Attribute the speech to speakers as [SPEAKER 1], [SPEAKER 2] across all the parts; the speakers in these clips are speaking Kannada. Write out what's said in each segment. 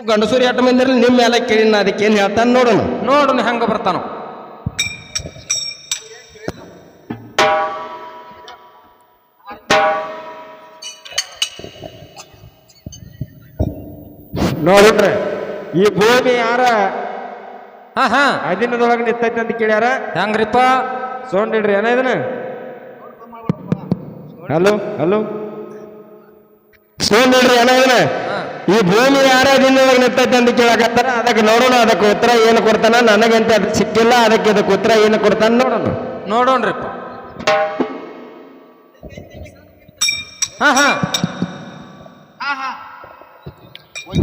[SPEAKER 1] ಗಂಡಸೂರಿ ಆಟ ಮಂದಿ ಇರಲಿ ನಿಮ್ಮ ಮೇಲೆ ಕೇಳಿ ನಾ ಅದಕ್ಕೆ ಏನು ಹೇಳ್ತಾನೆ ನೋಡೋಣ.
[SPEAKER 2] ನೋಡೋಣ ಹೆಂಗ ಬರ್ತಾನೋ.
[SPEAKER 3] ನೋಡ್ರಿ ಈ ಭೂಮಿ ಯಾರ?
[SPEAKER 2] ಹಾ ಹಾ.
[SPEAKER 3] ಅಂತ ಕೇಳ್ಯಾರ?
[SPEAKER 2] ಹೆಂಗ್ರಿಪ್ಪ?
[SPEAKER 3] ಸೋಂಡಿಡ್ರಿ ಏನ ಇದನ್ನ? ಹಲೋ ಹಲೋ
[SPEAKER 1] ಸೋಂಡಿಡ್ರಿ ಏನ
[SPEAKER 2] ಹಾ.
[SPEAKER 1] ಈ ಭೂಮಿ ಯಾರೇ ದಿನದೊಳಗೆ ನಿಂತೈತೆ ಅಂತ ಕೇಳಕತ್ತಾರ ಅದಕ್ಕೆ ನೋಡೋಣ ಅದಕ್ಕೆ ಉತ್ತರ ಏನು ಕೊಡ್ತಾನ? ನನಗಂತ ಅದು ಸಿಕ್ಕಿಲ್ಲ ಅದಕ್ಕೆ ಅದಕ್ಕೆ ಉತ್ತರ ಏನು ಕೊಡ್ತಾನ ನೋಡೋಣ.
[SPEAKER 2] ನೋಡೋಣ್ರಿಪ್ಪ. ಹಾ ಹಾ.
[SPEAKER 4] ಕೂಡಿ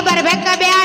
[SPEAKER 4] ಬರಬೇಕ ಬ್ಯಾ